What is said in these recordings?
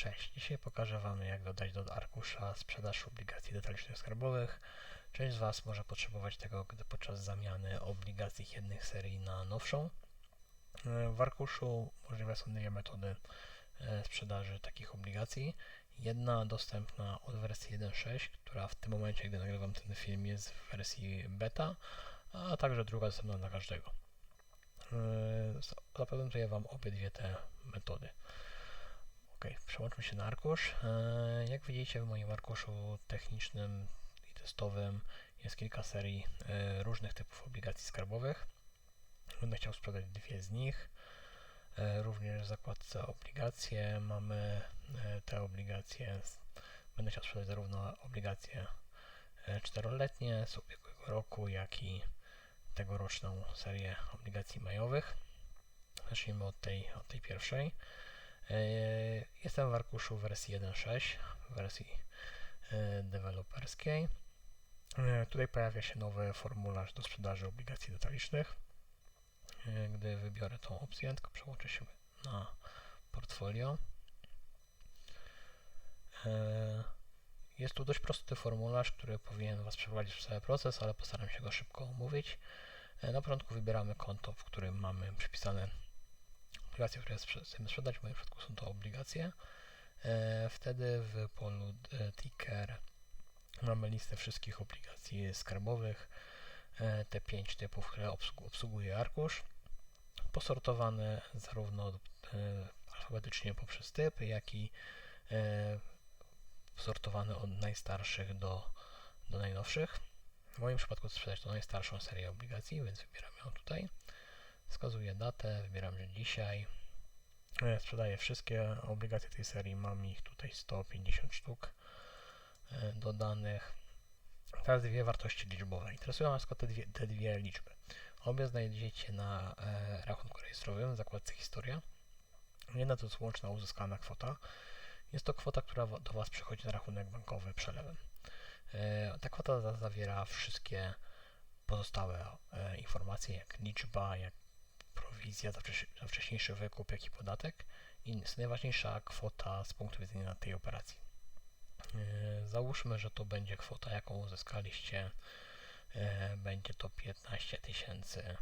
Cześć, dzisiaj pokażę Wam jak dodać do arkusza sprzedaż obligacji detalicznych skarbowych. Część z Was może potrzebować tego, gdy podczas zamiany obligacji jednych serii na nowszą. E, W arkuszu możliwe są dwie metody e, sprzedaży takich obligacji. Jedna dostępna od wersji 1.6, która w tym momencie, gdy nagrywam ten film, jest w wersji beta, a także druga dostępna dla każdego. E, Zaprezentuję Wam obydwie te metody. Ok, przełączmy się na arkusz. E, Jak widzicie w moim arkuszu technicznym i testowym jest kilka serii e, różnych typów obligacji skarbowych. Będę chciał sprzedać dwie z nich. E, Również w zakładce obligacje mamy te obligacje. Będę chciał sprzedać zarówno obligacje czteroletnie z ubiegłego roku, jak i tegoroczną serię obligacji majowych. Zacznijmy od tej, od tej pierwszej. E, Jestem w arkuszu wersji 1.6, wersji e, deweloperskiej. E, Tutaj pojawia się nowy formularz do sprzedaży obligacji detalicznych. Gdy wybiorę tą opcję, tylko przełączę się na portfolio. Jest tu dość prosty formularz, który powinien Was przeprowadzić przez cały proces, ale postaram się go szybko omówić. Na początku wybieramy konto, w którym mamy przypisane obligacje, które chcemy sprzedać, w moim przypadku są to obligacje. E, Wtedy w polu e, ticker mamy listę wszystkich obligacji skarbowych, e, te pięć typów, które obsłu- obsługuje arkusz, posortowane zarówno alfabetycznie poprzez typ, jak i sortowane od najstarszych do, do najnowszych. W moim przypadku sprzedać tą najstarszą serię obligacji, więc wybieram ją tutaj. Wskazuję datę, wybieram, że dzisiaj. E, Sprzedaję wszystkie obligacje tej serii, mam ich tutaj 150 sztuk e, dodanych. Teraz dwie wartości liczbowe. Interesują nas tylko te dwie, te dwie liczby. Obie znajdziecie na e, rachunku rejestrowym w zakładce Historia. Jedna to jest łączna uzyskana kwota. Jest to kwota, która do Was przychodzi na rachunek bankowy przelewem. E, ta kwota za- zawiera wszystkie pozostałe e, informacje, jak liczba, jak prowizja za, wcześ- za wcześniejszy wykup, jak i podatek. I jest najważniejsza kwota z punktu widzenia tej operacji. E, Załóżmy, że to będzie kwota, jaką uzyskaliście. E, Będzie to 15 tysięcy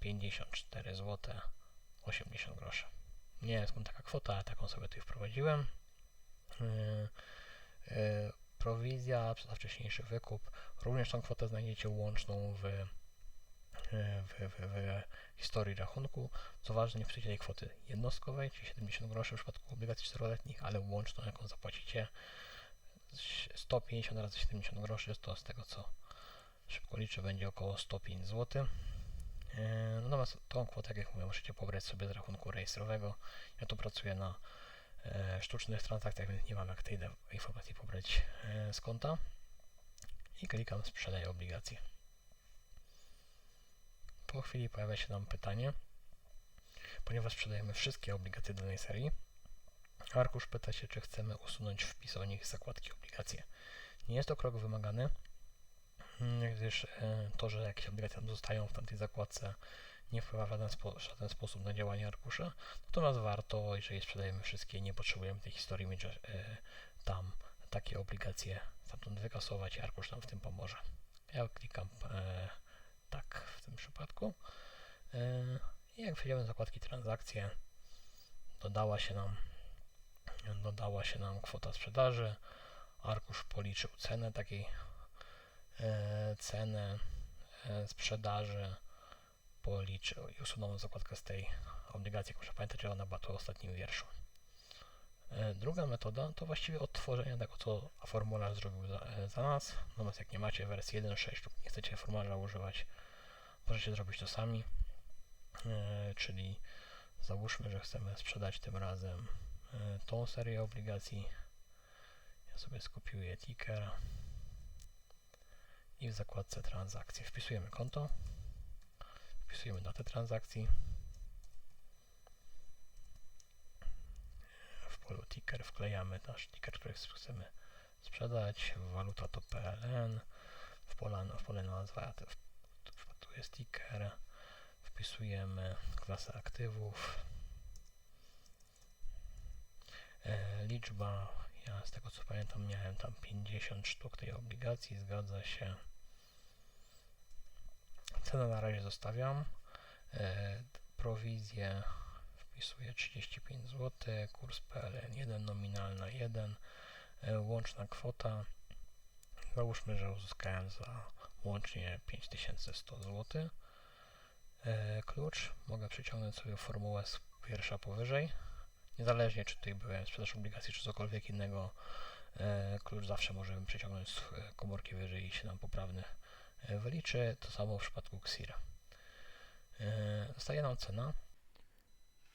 54 zł 80 groszy. Nie wiem skąd taka kwota, ale taką sobie tutaj wprowadziłem. E, Prowizja za wcześniejszy wykup. Również tą kwotę znajdziecie łączną w w, w, w historii rachunku. Co ważne, nie wpiszecie tej kwoty jednostkowej, czyli 70 groszy w przypadku obligacji 4-letnich, ale łączną, jaką zapłacicie 150 razy 70 groszy, to z tego co szybko liczę, będzie około 105 zł. E, Natomiast tą kwotę, jak mówię, możecie pobrać sobie z rachunku rejestrowego. Ja tu pracuję na e, sztucznych transakcjach, więc nie mam jak tej informacji pobrać e, z konta. I klikam sprzedaj obligacje. Po chwili pojawia się nam pytanie, ponieważ sprzedajemy wszystkie obligacje danej serii. Arkusz pyta się, czy chcemy usunąć wpis o nich z zakładki obligacje. Nie jest to krok wymagany, gdyż e, to, że jakieś obligacje zostają w tamtej zakładce nie wpływa w żaden, spo, żaden sposób na działanie arkusza. Natomiast warto, jeżeli sprzedajemy wszystkie, nie potrzebujemy tej historii mieć e, tam takie obligacje stamtąd wykasować i arkusz nam w tym pomoże. Ja klikam e, tym przypadku. Yy, I jak przejdziemy do zakładki transakcje, dodała się nam dodała się nam kwota sprzedaży. Arkusz policzył cenę takiej e, cenę e, sprzedaży policzył i usunął zakładkę z tej obligacji. Muszę pamiętać, że ona była tu w ostatnim wierszu. E, Druga metoda to właściwie odtworzenie tego, co formularz zrobił za, e, za nas. Natomiast jak nie macie wersji 1.6 lub nie chcecie formularza używać, możecie zrobić to sami. E, czyli załóżmy, że chcemy sprzedać tym razem e, tą serię obligacji. Ja sobie skopiuję ticker i w zakładce transakcje wpisujemy konto, wpisujemy datę transakcji. W polu ticker wklejamy nasz ticker, który chcemy sprzedać. Waluta to PLN. W pole, w pole nazwa w, tu jest ticker. Wpisujemy klasę aktywów. E, liczba, ja z tego co pamiętam miałem tam 50 sztuk tej obligacji, zgadza się. Cenę na razie zostawiam. E, prowizję wpisuję 35 zł, kurs PLN 1, nominalna 1, e, łączna kwota. Załóżmy, że uzyskałem za łącznie 5100 zł. E, klucz mogę przyciągnąć sobie formułę z pierwsza powyżej. Niezależnie czy tutaj byłem sprzedaż obligacji czy cokolwiek innego, e, klucz zawsze możemy przeciągnąć z e, komórki wyżej i się nam poprawny wyliczy. To samo w przypadku Xira. Zostaje nam cena.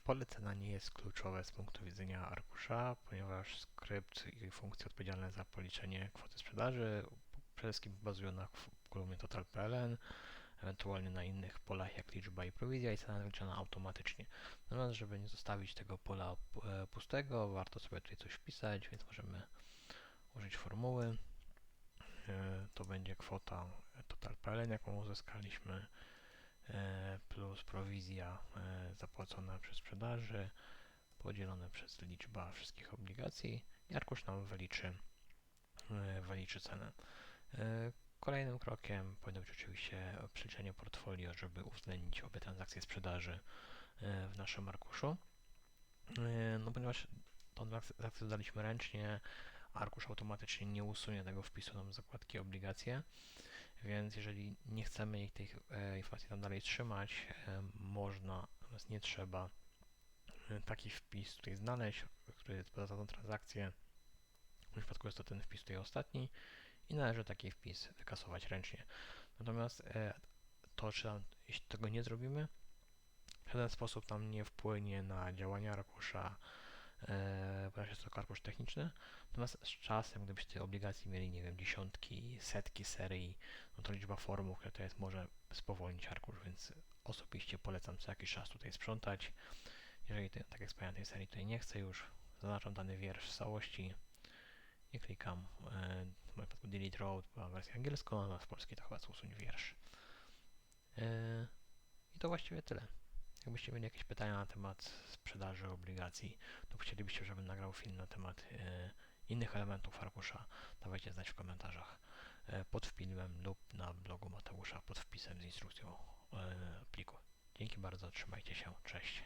Pole cena nie jest kluczowe z punktu widzenia arkusza, ponieważ skrypt i funkcje odpowiedzialne za policzenie kwoty sprzedaży przede wszystkim bazują na kw- kolumnie total.pln, ewentualnie na innych polach jak liczba i prowizja i cena wyliczana automatycznie. Natomiast, żeby nie zostawić tego pola e, pustego, warto sobie tutaj coś wpisać, więc możemy użyć formuły. E, To będzie kwota total.pln, jaką uzyskaliśmy, e, plus prowizja zapłacona przy sprzedaży, podzielone przez liczba wszystkich obligacji i arkusz nam wyliczy, wyliczy cenę. Kolejnym krokiem powinno być oczywiście przeliczenie portfolio, żeby uwzględnić obie transakcje sprzedaży e, w naszym arkuszu. E, No ponieważ tą transakcję dodaliśmy ręcznie, arkusz automatycznie nie usunie tego wpisu nam zakładki obligacje, więc jeżeli nie chcemy ich tych e, informacji tam dalej trzymać, można, natomiast nie trzeba taki wpis tutaj znaleźć, który jest za tą transakcję. W przypadku jest to ten wpis tutaj ostatni i należy taki wpis wykasować ręcznie. Natomiast e, to, czy tam, jeśli tego nie zrobimy, w żaden sposób nam nie wpłynie na działania arkusza, e, ponieważ jest to arkusz techniczny. Natomiast z czasem, gdybyście tej obligacji mieli, nie wiem, dziesiątki, setki serii, no to liczba formuł, które to jest, może spowolnić arkusz, więc osobiście polecam co jakiś czas tutaj sprzątać. Jeżeli, te, tak jak wspomniałem, tej serii tutaj nie chcę już, zaznaczam dany wiersz w całości i klikam e, moim przypadku delete row, była wersja angielska, a w polskiej to chyba usuń wiersz. E, I to właściwie tyle. Jakbyście mieli jakieś pytania na temat sprzedaży obligacji, lub chcielibyście, żebym nagrał film na temat e, innych elementów arkusza, dawajcie znać w komentarzach e, pod filmem lub na blogu Mateusza pod wpisem z instrukcją pliku. Dzięki bardzo, trzymajcie się, cześć.